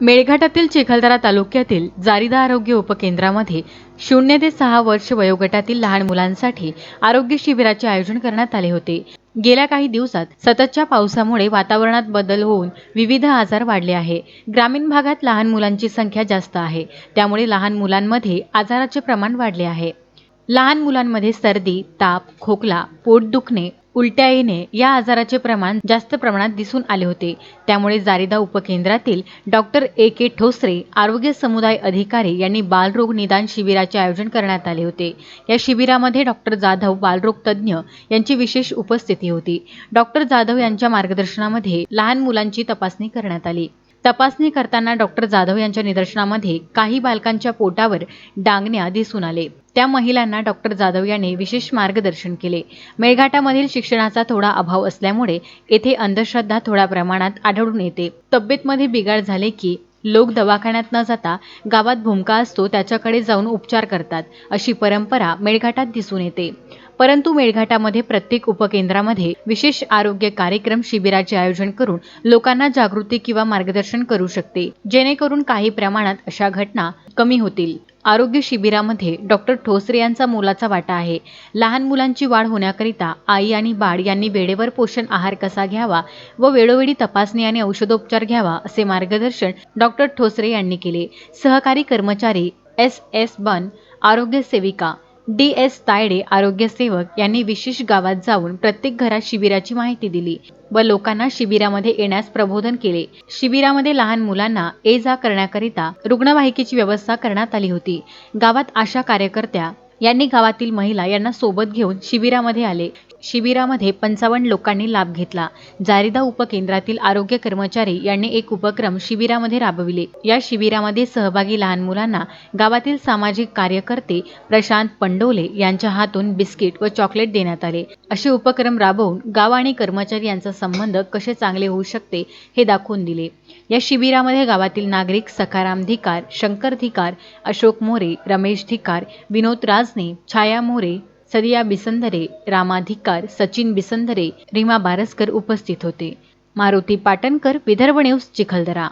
मेळघाटातील चिखलदरा तालुक्यातील जारिदा आरोग्य उपकेंद्रामध्ये शून्य ते सहा वर्ष वयोगटातील लहान मुलांसाठी आरोग्य शिबिराचे आयोजन करण्यात आले होते. गेल्या काही दिवसात सततच्या पावसामुळे वातावरणात बदल होऊन विविध आजार वाढले आहे. ग्रामीण भागात लहान मुलांची संख्या जास्त आहे. त्यामुळे लहान मुलांमध्ये आजाराचे प्रमाण वाढले आहे. लहान मुलांमध्ये सर्दी ताप खोकला पोट दुखणे उलट्या येणे या आजाराचे प्रमाण जास्त प्रमाणात दिसून आले होते. त्यामुळे जारिदा उपकेंद्रातील डॉक्टर ए. के. ठोसरे आरोग्य समुदाय अधिकारी यांनी बालरोग निदान शिबिराचे आयोजन करण्यात आले होते. या शिबिरामध्ये डॉक्टर जाधव बालरोग तज्ज्ञ यांची विशेष उपस्थिती होती. डॉक्टर जाधव यांच्या मार्गदर्शनामध्ये लहान मुलांची तपासणी करण्यात आली. तपासणी करताना डॉक्टर जाधव यांच्या निदर्शनामध्ये काही बालकांच्या पोटावर डांगण्या दिसून आले. त्या महिलांना डॉक्टर जाधव यांनी विशेष मार्गदर्शन केले. मेळघाटामधील शिक्षणाचा थोडा अभाव असल्यामुळे येथे अंधश्रद्धा थोड्या प्रमाणात आढळून येते. तब्येतमध्ये बिघाड झाले की लोक दवाखान्यात न जाता गावात भूमका असतो त्याच्याकडे जाऊन उपचार करतात अशी परंपरा मेळघाटात दिसून येते. परंतु मेळघाटामध्ये प्रत्येक उपकेंद्रामध्ये विशेष आरोग्य कार्यक्रम शिबिराचे आयोजन करून लोकांना जागृती किंवा मार्गदर्शन करू शकते. जेणेकरून काही प्रमाणात अशा घटना कमी होतील. आरोग्य शिबिरामध्ये डॉक्टर ठोसरे यांचा मोलाचा वाटा आहे. लहान मुलांची वाढ होण्याकरिता आई आणि बाळ यांनी वेळेवर पोषण आहार कसा घ्यावा व वेळोवेळी तपासणी आणि औषधोपचार घ्यावा असे मार्गदर्शन डॉक्टर ठोसरे यांनी केले. सहकारी कर्मचारी एस एस बन आरोग्य सेविका डी एस तायडे आरोग्य सेवक यांनी विशेष गावात जाऊन प्रत्येक घरात शिबिराची माहिती दिली व लोकांना शिबिरामध्ये येण्यास प्रबोधन केले. शिबिरामध्ये लहान मुलांना ये जा करण्याकरिता रुग्णवाहिकेची व्यवस्था करण्यात आली होती. गावात आशा कार्यकर्त्या यांनी गावातील महिला यांना सोबत घेऊन शिबिरामध्ये आले. शिबिरामध्ये पंचावन्न लोकांनी लाभ घेतला. जारिदा उपकेंद्रातील आरोग्य कर्मचारी यांनी एक उपक्रम शिबिरामध्ये राबविले. या शिबिरामध्ये सहभागी लहान मुलांना गावातील सामाजिक कार्यकर्ते प्रशांत पंडोले यांच्या हातून बिस्किट व चॉकलेट देण्यात आले. असे उपक्रम राबवून गाव आणि कर्मचारी यांचा संबंध कसे चांगले होऊ शकते हे दाखवून दिले. या शिबिरामध्ये गावातील नागरिक सखाराम धिकार शंकर धिकार अशोक मोरे रमेश धिकार विनोद राजने छाया मोरे सदिया बिसंदरे रामाधिकार सचिन बिसंदरे रीमा बारसकर उपस्थित होते. मारुती पाटणकर विदर्भ न्यूज चिखलदरा.